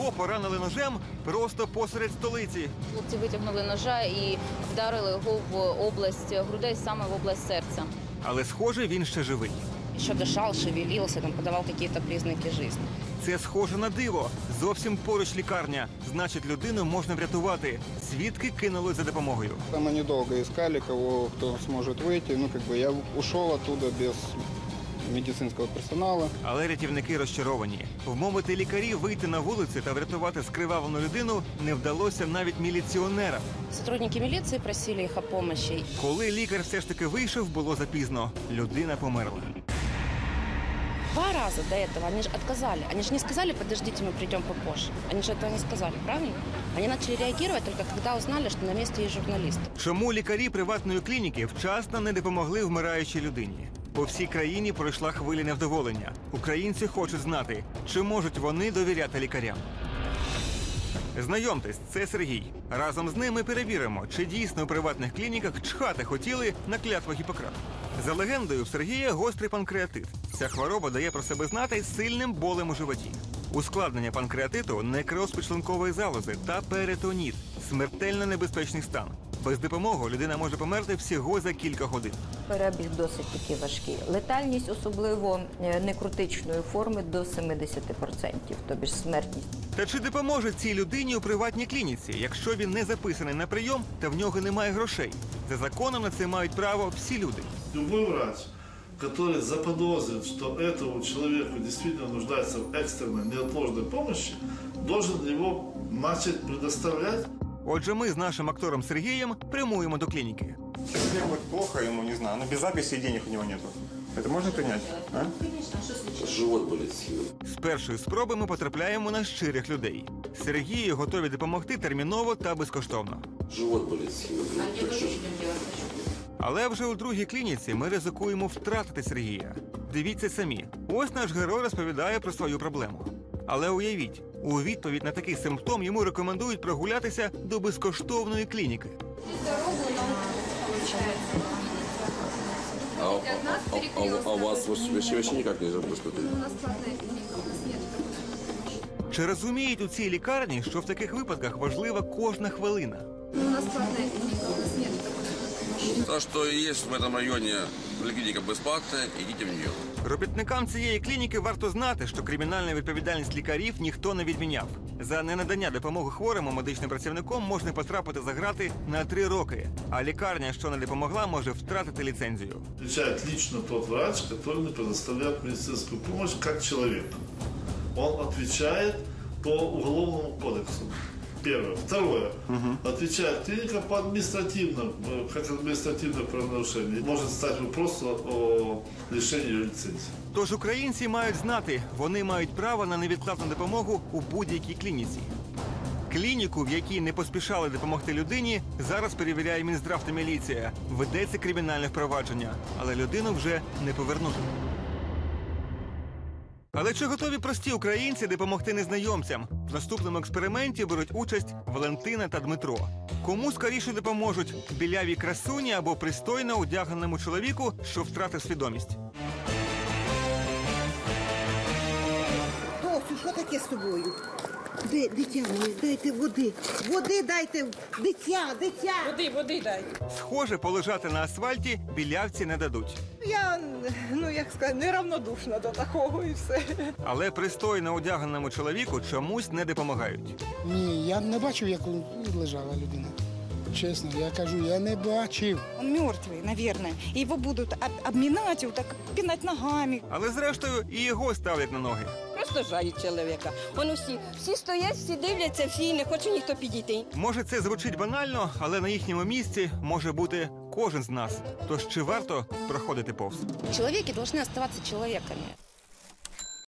його поранили ножем просто посеред столиці. Хлопці витягнули ножа і вдарили його в область грудей, саме в область серця. Але схоже, він ще живий. Еще дышал, шевелился, там, подавал какие-то признаки жизни. Це схоже на диво. Зовсім поруч лікарня. Значить, людину можна врятувати. Свідки кинули за допомогою. Там они долго искали, кого кто сможет выйти. Ну, как бы я ушел оттуда без медицинского персонала. Але рятівники розчаровані. Вмовити лікарів вийти на вулиці та врятувати скривавлену людину не вдалося навіть міліціонерам. Сотрудники милиции просили их о помощи. Коли лікар все ж таки вийшов, було запізно. Людина померла. Два раза до этого они же отказали. Они же не сказали, подождите, мы придем попозже. Они же этого не сказали, правильно? Они начали реагировать только когда узнали, что на месте есть журналисты. Чому лікарі приватної клініки вчасно не допомогли вмираючій людині? По всій країні пройшла хвиля невдоволення. Українці хочуть знати, чи можуть вони довіряти лікарям. Знайомтесь, це Сергій. Разом з ним ми перевіримо, чи дійсно у приватних клініках чхати хотіли на клятву Гіппократа. За легендою, в Сергія гострий панкреатит. Ця хвороба дає про себе знати сильним болем у животі. Ускладнення панкреатиту некроз підшлункової залози та перитоніт смертельно небезпечний стан. Без допомоги людина може померти всього за кілька годин. Перебіг досить таки важкий. Летальність, особливо е, некротичної форми, до 70%, тобі ж смертність. Та чи допоможе цій людині у приватній клініці, якщо він не записаний на прийом та в нього немає грошей? За законом на це мають право всі люди. Любой врач, который заподозрит, что этому человеку действительно нуждается в экстренной, неотложной помощи, должен его начать предоставлять Отже, ми з нашим актором Сергієм прямуємо до клініки. Если вот плохо ему, не знаю, но без записи денег у него нету. Это можно принять? А? Живот болит сильно. З першої спроби ми потрапляємо на щирих людей. Сергію готові допомогти терміново та безкоштовно. Живот болит сильно. Але вже у другій клініці ми ризикуємо втратити Сергія. Дивіться самі, ось наш герой розповідає про свою проблему. Але уявіть, у відповідь на такий симптом йому рекомендують прогулятися до безкоштовної клініки. А, а- а- а- а у вас вообще, вообще никак нельзя поступить? Чи розуміють у цій лікарні, що в таких випадках важлива кожна хвилина? То, что есть в этом районе поликлиника бесплатная, идите в нее. Робітникам цієї клініки варто знати, що кримінальну відповідальність лікарів ніхто не відміняв. За ненадання допомоги хворому медичним працівником можна потрапити за грати на три роки. А лікарня, що не допомогла, може втратити ліцензію. Отвечает лично тот врач, который не предоставляет медицинскую помощь как человек. Он отвечает по уголовному кодексу. Первое. Второе. Отвечает клиника по административному, э, как административное правонарушение. Может стать вопрос о лишении ее лицензии. Тож українці мають знати, вони мають право на невідкладну допомогу у будь-якій клініці. Клініку, в якій не поспішали допомогти людині, зараз перевіряє Мінздрав та міліція. Ведеться кримінальне впровадження, але людину вже не повернути. Але чи готові прості українці допомогти незнайомцям? В наступному експерименті беруть участь Валентина та Дмитро. Кому скоріше допоможуть білявій красуні або пристойно одягненому чоловіку, що втратив свідомість? Досю, що таке з тобою? Де, дитя моє, дайте води. Води дайте, дитя, дитя. Води, води дай. Схоже, полежати на асфальті білявці не дадуть. Я, ну як сказати, неравнодушна до такого і все. Але пристойно одягненому чоловіку чомусь не допомагають. Ні, я не бачив, як лежала людина. Чесно, я кажу, я не бачив. Он мертвий, наверное. І його будуть об- обминати, так пінати ногами. Але зрештою і його ставлять на ноги. Просто жаль чоловіка. Воно всі, всі стоять, всі дивляться, всі не хоче ніхто підійти. Може, це звучить банально, але на їхньому місці може бути кожен з нас. Тож чи варто проходити повз? Чоловіки повинні залишатися человеками.